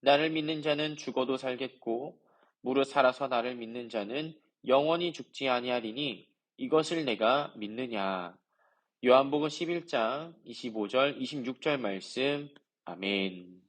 나를 믿는 자는 죽어도 살겠고 무릇 살아서 나를 믿는 자는 영원히 죽지 아니하리니 이것을 내가 믿느냐. 요한복음 11장 25절, 26절 말씀. 아멘.